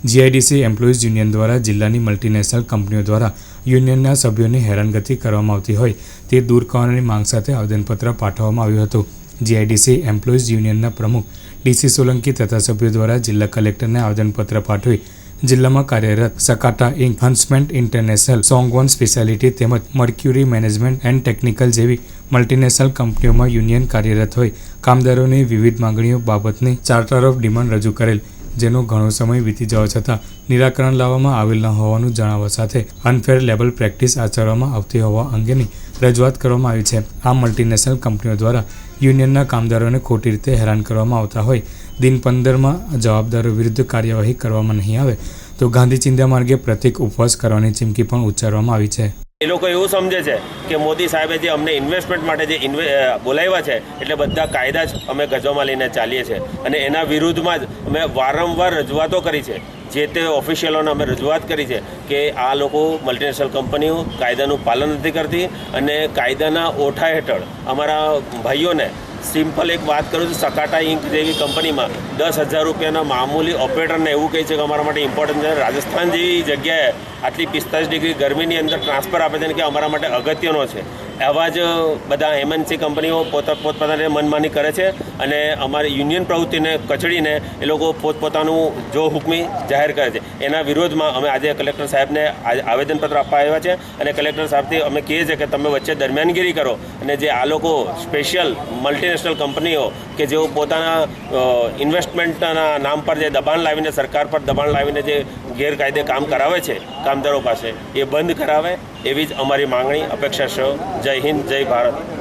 GIDC employees union દ્વારા જિલ્લાની multinational કંપનીઓ દ્વારા યુનિયનના સભ્યોની હેરાનગતિ કરવામાં આવતી હોય તે દૂર કરવાની માંગ સાથે આવેદનપત્ર પાઠવવામાં આવ્યું હતું. જીઆઈડીસી એમ્પ્લોઈઝ યુનિયનના પ્રમુખ ડીસી સોલંકી તથા સભ્યો દ્વારા જિલ્લા કલેક્ટરને આવેદનપત્ર પાઠવી જિલ્લામાં કાર્યરત સકાટા ઇન્ક હન્સમેન્ટ ઇન્ટરનેશનલ સોંગવન સ્પેશિયાલિટી તેમજ મર્ક્યુરી મેનેજમેન્ટ એન્ડ ટેકનિકલ જેવી મલ્ટીનેશનલ કંપનીઓમાં યુનિયન કાર્યરત હોય કામદારોની વિવિધ માંગણીઓ બાબતની ચાર્ટર ઓફ ડિમાન્ડ રજૂ કરેલ. જેનો ઘણો સમય વીતી જવા છતાં નિરાકરણ લાવવામાં આવેલ ન હોવાનું જણાવવા સાથે અનફેર લેબલ પ્રેક્ટિસ આચરવામાં આવતી હોવા અંગેની રજૂઆત કરવામાં આવી છે. આ મલ્ટીનેશનલ કંપનીઓ દ્વારા યુનિયનના કામદારોને ખોટી રીતે હેરાન કરવામાં આવતા હોય, દિન પંદરમાં જવાબદારો વિરુદ્ધ કાર્યવાહી કરવામાં નહીં આવે, તો ગાંધી ચિંધ્યા માર્ગે પ્રતિક ઉપવાસ કરવાની ચીમકી પણ ઉચ્ચારવામાં આવી છે. એ લોકો એવું સમજે છે કે મોદી સાહેબે જે અમને ઇન્વેસ્ટમેન્ટ માટે જે બોલાવ્યા છે, એટલે બધા કાયદા જ અમે ગજવામાં લઈને ચાલીએ છીએ. અને એના વિરુદ્ધમાં જ અમે વારંવાર રજૂઆતો કરી છે. જે તે ઓફિશિયલોને અમે રજૂઆત કરી છે કે આ લોકો મલ્ટીનેશનલ કંપનીઓ કાયદાનું પાલન નથી કરતી અને કાયદાના ઓઠા હેઠળ અમારા ભાઈઓને સિમ્પલ એક વાત કરું છું, સકાટા ઇન્ક જેવી કંપનીમાં દસ હજાર રૂપિયાના મામૂલી ઓપરેટરને એવું કહે છે કે અમારા માટે ઇમ્પોર્ટન્ટ છે. રાજસ્થાન જેવી જગ્યાએ આટલી પિસ્તાલીસ ડિગ્રી ગરમીની અંદર ટ્રાન્સફર આપે છે કે અમારા માટે અગત્યનો છે. આવા જ બધા એમએનસી કંપનીઓ પોતા, પોતપોતાને મનમાની કરે છે અને અમારી યુનિયન પ્રવૃત્તિને કચડીને એ લોકો પોતપોતાનું જો હુકમી જાહેર કરે છે. એના વિરોધમાં અમે આજે કલેક્ટર સાહેબને આવેદનપત્ર આપવા આવ્યા છે અને કલેક્ટર સાહેબથી અમે કહીએ છીએ કે તમે વચ્ચે દરમિયાનગીરી કરો અને જે આ લોકો સ્પેશિયલ મલ્ટીનેશનલ કંપનીઓ કે જેઓ પોતાના ઇન્વેસ્ટમેન્ટના નામ પર જે દબાણ લાવીને સરકાર પર દબાણ લાવીને જે ગેરકાયદે કામ કરાવે છે કામદારો પાસે, એ બંધ કરાવે એવી જ અમારી માંગણી અપેક્ષા જય હિન્દ જય ભારત.